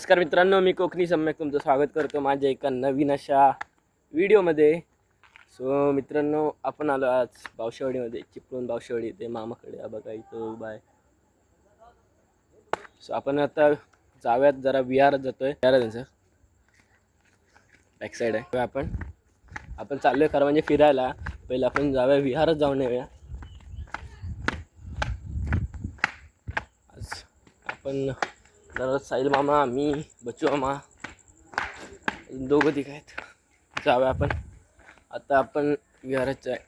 नमस्कार मित्रांनो मी कोकणी सम्यक तुमचं स्वागत करतो माझ्या एका नवीन अशा व्हिडिओमध्ये. सो मित्रांनो आपण आलो आज बावशेवाडीमध्ये चिपळूण बावशेवाडी ते मामाकडे. बघा इथं उभा आहे. सो आपण आता जाऊयात जरा विहारात जातोय. विहार आहे त्यांचं. बॅक साईड आहे. आपण. आपण चाललोय खरं म्हणजे फिरायला. पहिलं आपण जाऊया विहारच जाऊन येऊया. आज आपण तर साहिल मामा मी बच्चू मामा दोघं तिघ आहेत. जाऊया आपण. आता आपण विहारात आहे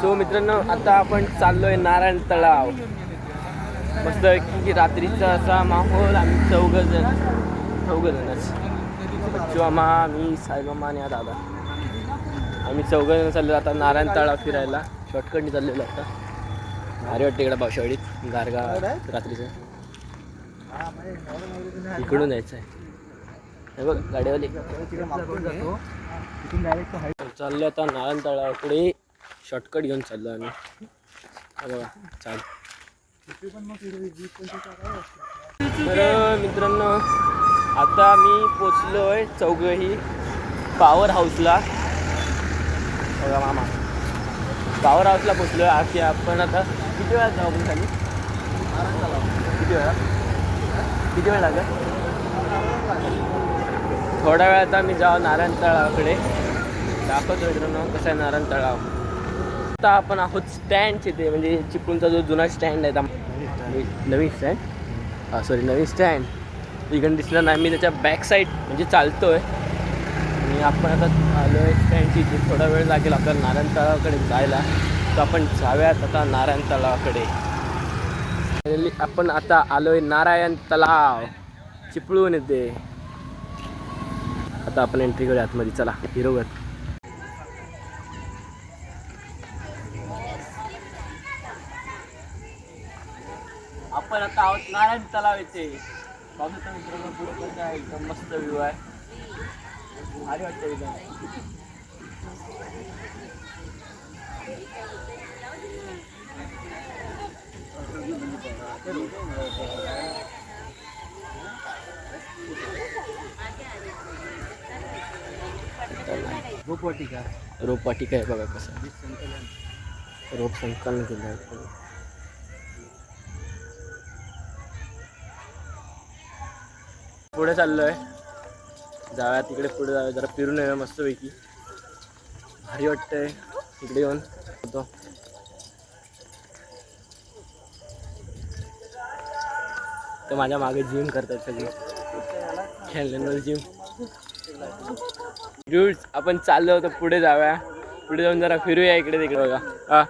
सो मित्रांनो आता आपण चाललोय नारायण तलाव. मस्त की रात्रीचा असा माहोल आम्ही चौघ जण चौघ जणच बच्चू मामा मी साईबामा आणि दादा. आम्ही चौघ जण आता नारायण तळा फिरायला. शॉर्टकटनी चाललेलो आता. भारी वाटते इकडं पावसाळीत. गारगा रात्रीचं. इकडून यायचं आहे हे बघ गाडीवाली. चाललो आता नारायण तळाकडे शॉर्टकट घेऊन चाललो आम्ही. बघा चाल. तर मित्रांनो आता मी पोचलो आहे चौघही पॉवर हाऊसला बघा मामा. पॉवर हाऊसला पोचलो आहे की आपण आता किती वेळात जाऊ आपण खाली? किती वेळा? किती वेळ लागेल? थोड्या वेळात आम्ही जाऊ नारायण तळावाकडे दाखवतो मित्रांनो कसं आहे नारायण तळाव. आता आपण आहोत स्टँडचे ते म्हणजे चिपळूणचा जो जुना स्टँड आहे. आणि नवीन स्टँड सॉरी नवीन स्टँड इकडे दिसणार नाही मी त्याच्या बॅक साईड म्हणजे आहे आणि आपण आता आलो आहे स्टँडची इथे थोडा वेळ लागेल आपल्याला नारायण तलावाकडे जायला. तर आपण जाऊयात आता नारायण तलावाकडे. आपण आता आलो आहे नारायण तलाव. चिपळूण येते. आता आपण एंट्री करूया आतमध्ये. चला हिरोवर आपण आता आहोत नारायण तलाव येथे. पाहू शकता मित्रांनो पुढे कसं आहे एकदम मस्त व्ह्यू आहे. भारी वाटतं एकदम रोपवाटिका. रोपवाटिका आहे बघा कसं. रोप संकलन केलं आहे. पुढे चाललोय. जाऊया तिकडे पुढे जाऊया. जरा फिरून येऊया मस्तपैकी. भारी वाटतंय. इकडे येऊन होतो तर माझ्या मागे जिम करतात सगळे. खेळण्यावर जिम ड्यूड आपण चाललो होतो. पुढे जाऊया. पुढे जाऊन जरा फिरूया इकडे तिकडे बघा. हा.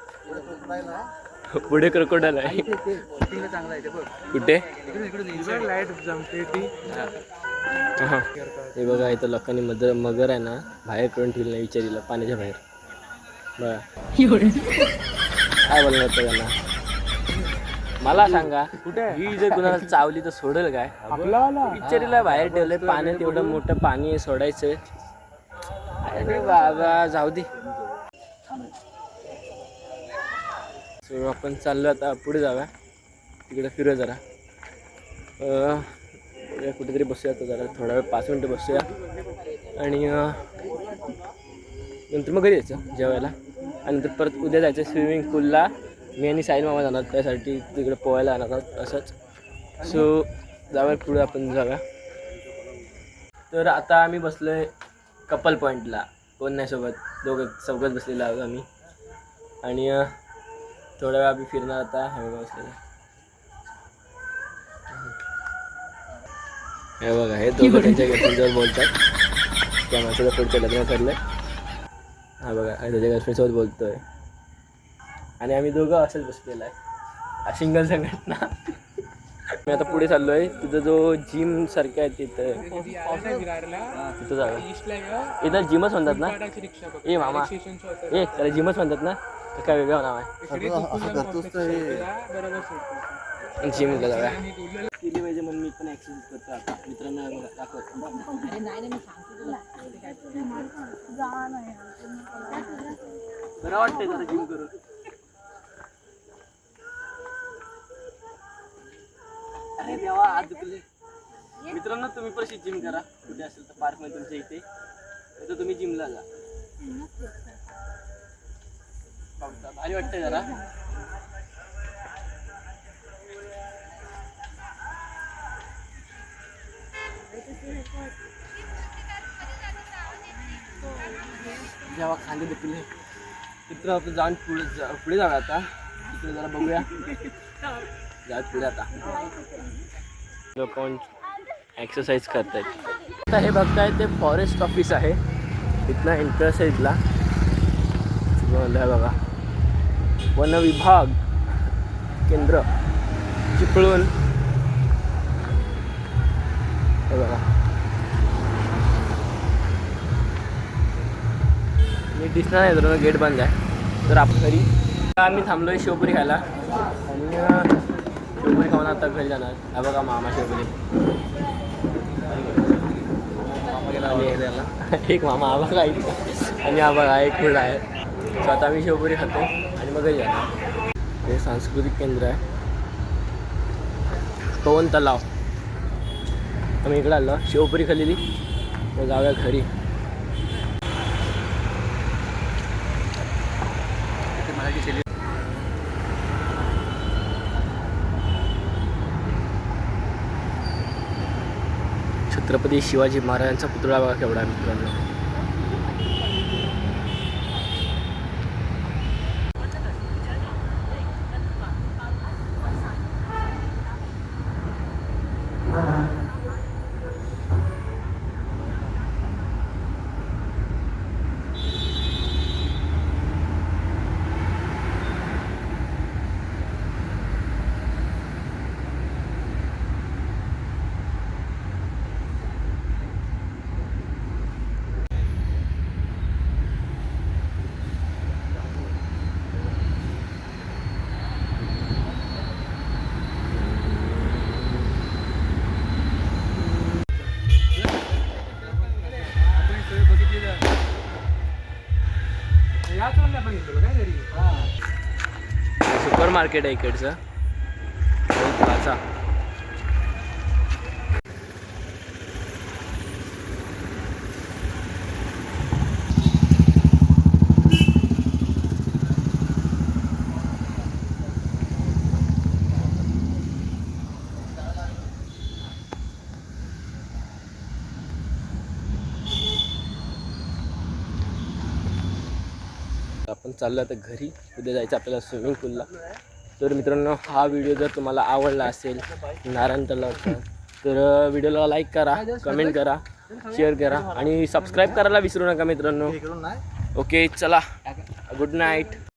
पुढे क्रोकोडल आहे चांगला आहे ते बघ. कुठे? इकडून इकडून लाइट जमते ती. हा. हे. बघा इथं लोकांनी मदर मगर आहे ना बाहेर करून ठेवली नाही विचारीला पाण्याच्या बाहेर. बघा काय बोलणार होतं त्यांना? मला सांगा कुठे? ही जर कुणाला चावली तर सोडेल काय? विचारीला बाहेर ठेवलंय पाण्यात एवढं मोठं पाणी आहे सोडायचं. अरे बाबा जाऊ दे. सो आपण चाललो आता पुढे जाऊया. तिकडे फिरूया जरा. कुठेतरी बसूया आता जरा. थोडा वेळ पाच मिनटं बसूया. आणि नंतर मग घरी यायचं जेवायला. आणि नंतर परत उद्या जायचं स्विमिंग पूलला मी आणि साईल मामा जाणार त्यासाठी तिकडे पोहायला जाणार आहोत असंच. सो जाऊया पुढे आपण जाऊया. तर आता आम्ही बसलोय कपल पॉईंटला कोण नाही सोबत. दोघं चौघत बसलेलो आहोत आम्ही. आणि थोडा थोड्या वेळ आम्ही फिरणार आता हे बघा हे बघा हे दोघं त्यांच्या गर्लफ्रेंडसोबत बोलतात. त्या माणसाला पुढचं लग्न ठरलंय. हा बघा हा त्याच्या गर्लफ्रेंडसोबत बोलतोय. आणि आम्ही दोघं असंच बसलेलं आहे. सिंगल संघटना. मी आता पुढे चाललो आहे तिथं जो जिम सारखं आहे तिथं. तिथं जाऊया. इथं जिमच म्हणतात ना? ए मामा. ए त्याला जिमच म्हणतात ना? तर काय वेगळं नाव आहे? जिमला जाऊया. केली पाहिजे म्हणून मी पण ॲक्सरसाइज करतो आता मित्रांना दाखवतो बरं वाटतंय जरा जिम करून अरे देवा हात दुखले मित्रांनो तुम्ही पण जिम करा. कुठे असेल तर पार्कमध्ये तुमच्या इथे. तर तुम्ही जिमला जा. भारी वाटतंय जरा. जेव्हा खांदे दुखले तिथं आपण जाऊन पुढे जा पुढे जाऊया आता. तिकडे जरा बघूया. जाऊयात पुढे आता. लोक एक्सरसाइज करतायत. आता हे बघताय ते फॉरेस्ट ऑफिस आहे. इथनं एंट्रन्स आहे इथला. बघा. वनविभाग केंद्र चिपळूण. बघा. मी दिसणार नाही तर गेट बंद आहे. तर आपण घरी. आम्ही थांबलोय शेवपुरी खायला. आणि शेवपुरी खाऊन आता घरी जाणार. हा बघा मामा शेवपुरी. एक मामा हा बघा आणि हा बघा एक फुल आहे. स्वतः मी शेवपुरी खातो. आणि या जाणार हे सांस्कृतिक केंद्र आहे. पवन तलाव. आम्ही इकडे आलो. शेवपुरी खाल्लेली. मग जाऊया घरी. छत्रपती शिवाजी महाराजांचा पुतळा बघा केवढा मित्रांनो. सुपर मार्केट आहे इकडचं. प्लाझा आपण चाललो आता घरी. उद्या जायचं आपल्याला स्विमिंग पूलला तर मित्रांनो हा व्हिडिओ जर तुम्हाला आवडला असेल नारायण तलावचा तर व्हिडिओला लाईक करा कमेंट करा शेअर करा आणि सबस्क्राईब करायला विसरू नका मित्रांनो. ओके चला. Good night